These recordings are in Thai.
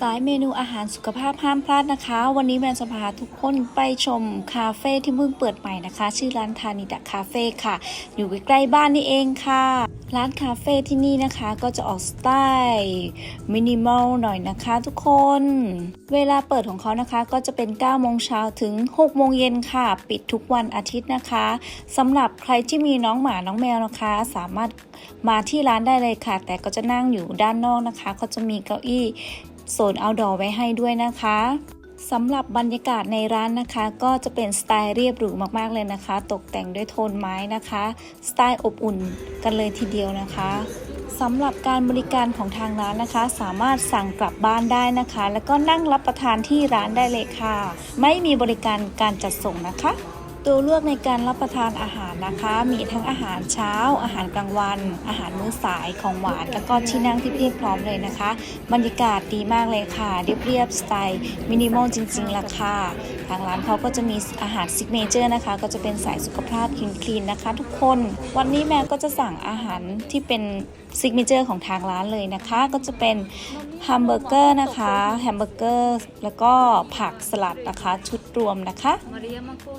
สายเมนูอาหารสุขภาพห้ามพลาดนะคะ วันนี้แมนจะพาทุกคนไปชมคาเฟ่ที่เพิ่งเปิดใหม่นะคะ ชื่อร้านทานิดะคาเฟ่ค่ะ อยู่ใกล้ๆบ้านนี่เองค่ะ ร้านคาเฟ่ที่นี่นะคะก็จะออกสไตล์มินิมอลหน่อยนะคะทุกคน เวลาเปิดของเขานะคะก็จะเป็น9โมงเช้าถึง6โมงเย็นค่ะ ปิดทุกวันอาทิตย์นะคะสำหรับใครที่มีน้องหมาน้องแมวนะคะ สามารถมาที่ร้านได้เลยค่ะ แต่ก็จะนั่งอยู่ด้านนอกนะคะ ก็จะมีเก้าอี้ โซน outdoor ไว้ให้ด้วยนะคะสำหรับบรรยากาศในร้านนะคะ ก็จะเป็นสไตล์เรียบหรูมากๆเลยนะคะ ตกแต่งด้วยโทนไม้นะคะ สไตล์อบอุ่นกันเลยทีเดียวนะคะสำหรับการบริการของทางร้านนะคะ สามารถสั่งกลับบ้านได้นะคะ แล้วก็นั่งรับประทานที่ร้านได้เลยค่ะ ไม่มีบริการการจัดส่งนะคะ ตัวเลือกในการรับประทานอาหารนะคะ มีทั้งอาหารเช้า อาหารกลางวัน อาหารมื้อสายของหวานแล้วก็ที่นั่งที่เพียบพร้อมเลยนะคะ บรรยากาศดีมากเลยค่ะเรียบๆสไตล์มินิมอลจริงๆล่ะค่ะ ทางร้านเขาก็จะมีอาหารซิกเนเจอร์นะคะ ก็จะเป็นสายสุขภาพคลีนๆนะคะ ทุกคน วันนี้แม่ก็จะสั่งอาหารที่เป็นซิกเนเจอร์ของทางร้านเลยนะคะ ก็จะเป็นแฮมเบอร์เกอร์นะคะแฮมเบอร์เกอร์แล้วก็ผักสลัดนะคะ ชุดรวมนะคะ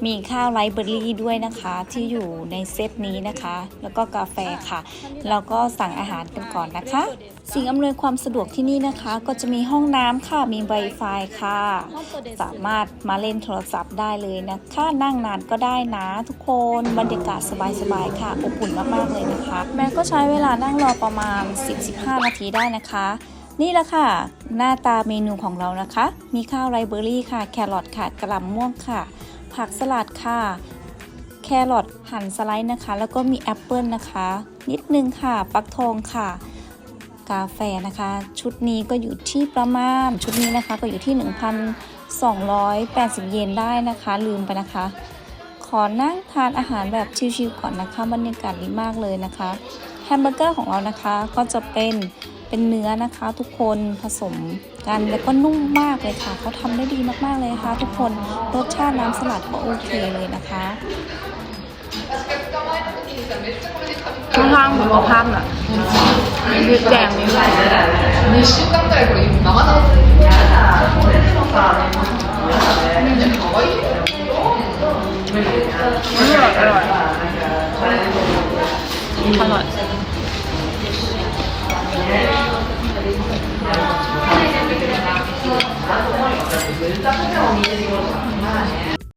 มีข้าวไรเบอร์รี่ด้วยนะคะที่อยู่ในเซตนี้นะคะ แล้วก็กาแฟค่ะ แล้วก็สั่งอาหารกันก่อนนะคะ สิ่งอำนวยความสะดวกที่นี่นะคะ ก็จะมีห้องน้ำค่ะ มี Wi-Fi ค่ะ สามารถมาเล่นโทรศัพท์ได้เลยนะคะ นั่งนานก็ได้นะทุกคน บรรยากาศสบายๆค่ะ อบอุ่นมากๆเลยนะคะ แม่ก็ใช้เวลานั่งรอประมาณ 10-15 นาทีได้นะคะ นี่แหละค่ะ หน้าตาเมนูของเรานะคะ มีข้าวไรเบอร์รี่ค่ะ แครอทค่ะ กระหล่ำม่วงค่ะ ผักสลัดค่ะแครอทหั่นสไลด์นะคะ แล้วก็มีแอปเปิลนะคะ นิดนึงค่ะปักทองค่ะ กาแฟนะคะ ชุดนี้ก็อยู่ที่ประมาณ ชุดนี้นะคะก็อยู่ที่ 1,280 เยนได้นะคะ ลืมไปนะคะ ขอนั่งทานอาหารแบบชิลๆก่อนนะคะบรรยากาศดีมากเลยนะคะแฮมเบอร์เกอร์ของเรานะคะก็จะเป็นเป็นเนื้อนะคะทุกคนผสมกันแล้วก็นุ่มมากเลยค่ะเขาทำได้ดีมากๆเลยค่ะ ทุกคนรสชาติน้ำสลัดก็โอเคเลยนะคะ ข้างๆผมเอาภาพน่ะยืดแจงนี้อร่อยอร่อยอร่อย